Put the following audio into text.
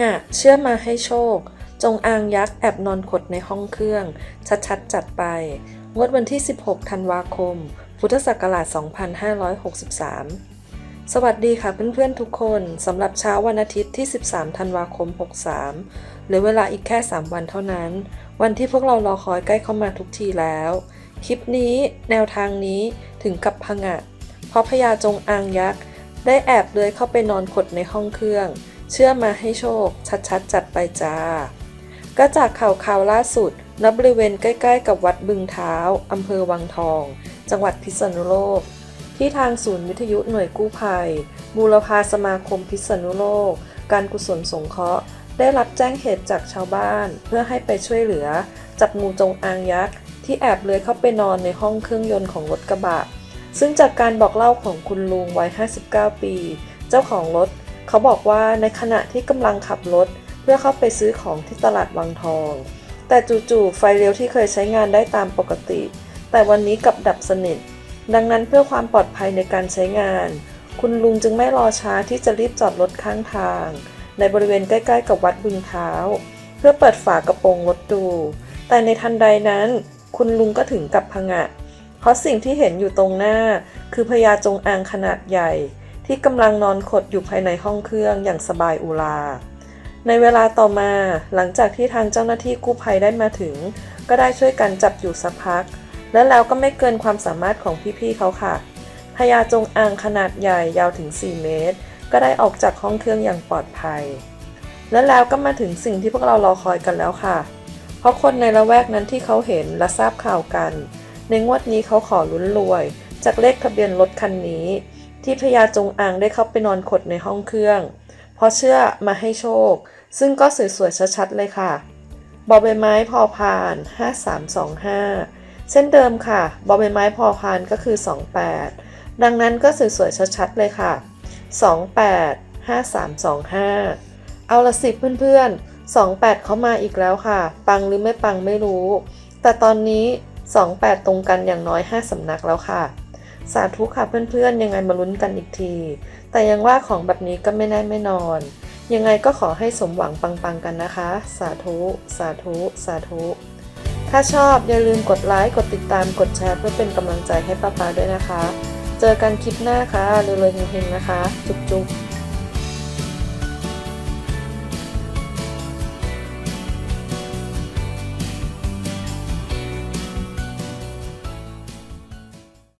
งะเชื่อมาให้โชค จงอางยักษ์แอบนอนขดในห้องเครื่อง ชัดๆ จัดไป งวดวันที่ 16 ธันวาคม พุทธศักราช 2563 สวัสดีค่ะเพื่อนๆทุกคนสำหรับเช้าวันอาทิตย์ที่ 13 ธันวาคม 63หลือเวลาอีกแค่ 3 วันเท่านั้น วันที่พวกเรารอคอยใกล้เข้ามาทุกทีแล้ว คลิปนี้แนวทางนี้ถึงกับพงะเพราะพญาจงอางยักษ์ได้แอบเลื้อยเข้าไปนอนขดในห้องเครื่อง เชื่อมาให้โชค ชัดๆ จัดไปจ้า ก็จากข่าวข่าวล่าสุดณบริเวณใกล้ ๆ กับวัดบึงเท้าอำเภอวังทอง จังหวัดพิษณุโลก ที่ทางศูนย์วิทยุหน่วยกู้ภัย บูรพาสมาคมพิษณุโลก การกุศลสงเคราะห์ ได้รับแจ้งเหตุจากชาวบ้าน เพื่อให้ไปช่วยเหลือ จับงูจงอางยักษ์ ที่แอบเลื้อยเข้าไปนอนในห้องเครื่องยนต์ของรถกระบะ ซึ่งจากการบอกเล่าของคุณลุงวัย 59 ปี เจ้าของรถ เขาบอกว่าในขณะที่กำลังขับรถ เพื่อเข้าไปซื้อของที่ตลาดวังทอง แต่จู่ๆไฟเลี้ยวที่เคยใช้งานได้ตามปกติ แต่วันนี้กลับดับสนิท ดังนั้นเพื่อความปลอดภัยในการใช้งาน คุณลุงจึงไม่รอช้าที่จะรีบจอดรถข้างทาง ในบริเวณใกล้ๆ กับวัดบึงเท้า เพื่อเปิดฝากระโปรงรถดู แต่ในทันใดนั้น คุณลุงก็ถึงกับพงะเพราะสิ่งที่เห็นอยู่ตรงหน้า คือพญาจงอางขนาดใหญ่ ที่กำลังนอนขดอยู่ภายในห้องเครื่องอย่างสบายอุรา ในเวลาต่อมาหลังจากที่ทางเจ้าหน้าที่กู้ภัยได้มาถึง ก็ได้ช่วยกันจับอยู่สักพัก และแล้วก็ไม่เกินความสามารถของพี่ๆเขาค่ะพญาจงอางขนาดใหญ่ยาวถึง 4 เมตร ก็ได้ออกจากห้องเครื่องอย่างปลอดภัย และแล้วก็มาถึงสิ่งที่พวกเรารอคอยกันแล้วค่ะ เพราะคนในละแวกนั้นที่เขาเห็นและทราบข่าวกัน ในงวดนี้เขาขอลุ้นรวย จากเลขทะเบียนรถคันนี้ ที่พญาจงอางได้เข้าไปนอนขดในห้องเครื่อง เพราะเชื่อมาให้โชค ซึ่งก็สวยๆชัดๆเลยค่ะบอใบไม้พอพาน 5325 เส้นเดิมค่ะบอใบไม้พอพานก็คือ 28 ดังนั้นก็สวยๆชัดๆเลยค่ะ 28 5325 เอาละสิเพื่อนๆ 28 เขามาอีกแล้วค่ะ ปังหรือไม่ปังไม่รู้ แต่ตอนนี้ 28 ตรงกันอย่างน้อย 5สำนักแล้วค่ะ สาธุค่ะเพื่อนๆ ยังไงมาลุ้นกันอีกที แต่ยังว่าของแบบนี้ก็ไม่แน่ไม่นอน ยังไงก็ขอให้สมหวังปังๆกันนะคะ สาธุ สาธุ สาธุ ถ้าชอบอย่าลืมกดไลค์ กดติดตาม กดแชร์เพื่อเป็นกำลังใจให้ป้าๆด้วยนะคะ เจอกันคลิปหน้าค่ะรวยๆเฮงๆนะคะ จุ๊บๆ